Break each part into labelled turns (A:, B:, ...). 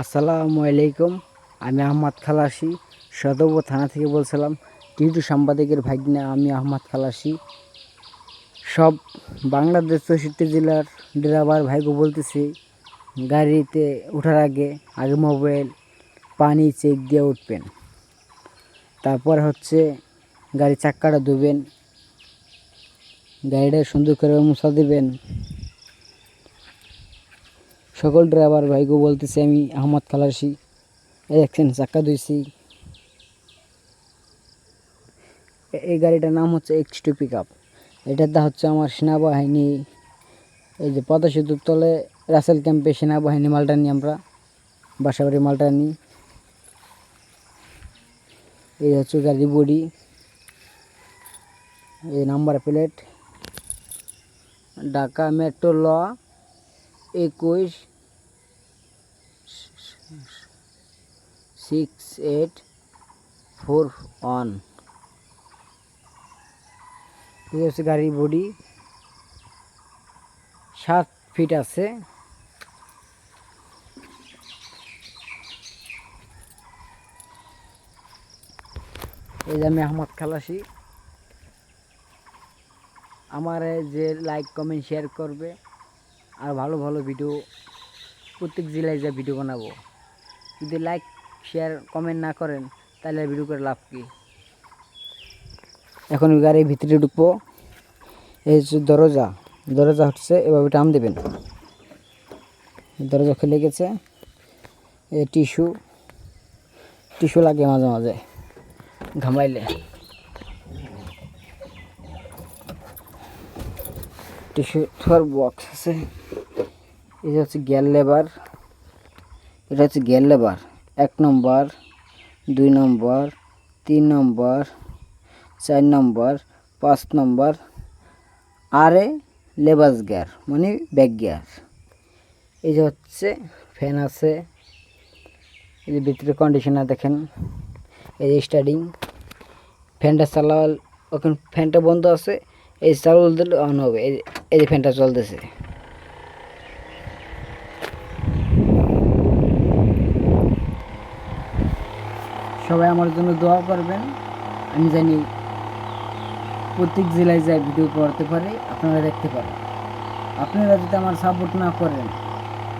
A: আসসালামু আলাইকুম। আমি আহমদ খালাসি, সদব থানা থেকে বলছিলাম টিটু সাংবাদিকের ভাগ্নে আমি আহমদ খালাসি। সব বাংলাদেশ চৌষট্টি জেলার ড্রাইভার ভাইকে বলতেছি, গাড়িতে ওঠার আগে আগে মোবাইল, পানি চেক দিয়ে উঠবেন। তারপর হচ্ছে গাড়ি চাক্কাটা ধুবেন, গাড়িটা সুন্দর করে মুছা দিবেন। সকল ড্রাইভার ভাইকে বলতেছি, আমি আহমদ খালাসি দেখছেন চাক্কা ধুইছি এই গাড়িটার নাম হচ্ছে এক্স টু পিক আপ এটার দা হচ্ছে আমার সেনাবাহিনী, এই যে পদ্মা সেতুর তলে রাসেল ক্যাম্পে সেনাবাহিনী মালটা নিই আমরা, বাসাবাড়ি মালটা নিই। এই হচ্ছে গাড়ি বডি, এই নাম্বার প্লেট। ঢাকা মেট্রো ল, একুশ সিক্স এইট ফোর ওয়ান হচ্ছে গাড়ির বডি সাত ফিট আছে। এই যে আমি আহমদ খালাসি। আমার যে লাইক কমেন্ট শেয়ার করবে। আর ভালো ভালো ভিডিও প্রত্যেক জেলায় যা ভিডিও বানাবো। যদি লাইক শেয়ার কমেন্ট না করেন, তাহলে ভিডিও করে লাভ কি? এখন গাড়ির ভিতরে ঢুকবো। এই হচ্ছে দরজা দরজা হচ্ছে এভাবে টান দেবেন। দরজা খুলে গেছে। এই টিস্যু টিস্যু লাগে মাঝে মাঝে ঘামাইলে টিস্যু থোয়ার বক্স আছে। এটা হচ্ছে গ্যাল লেবার এটা হচ্ছে গ্যাল লেবার। এক নম্বর, দুই নম্বর, তিন নম্বর, চার নম্বর, পাঁচ নম্বর, আরে লেবাস গিয়ার মানে ব্যাক গিয়ার। এই যে হচ্ছে, ফ্যান আছে। এই যে ভিতরে কন্ডিশনার দেখেন। এই যে স্টার্টিং ফ্যানটা চালাল ওখানে ফ্যানটা বন্ধ আছে। এই চালু দিলে অন হবে। এই যে ফ্যানটা চলতেছে। সবাই আমার জন্য দোয়া করবেন। আমি জানি প্রত্যেক জেলায় যায় ভিডিও করতে পারে, আপনারা দেখতে পারেন। আপনারা যদি আমার সাপোর্ট না করেন,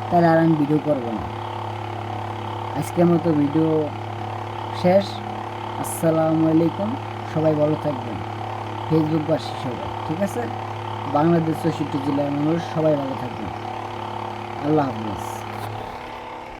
A: তাহলে আর আমি ভিডিও করব না। আজকের মতো ভিডিও শেষ। আসসালামু আলাইকুম। সবাই ভালো থাকবেন। ফেসবুকবাসী সবাই, ঠিক আছে? বাংলাদেশ চৌষট্টি জেলার মানুষ, সবাই ভালো থাকবেন। আল্লাহ হাফিজ।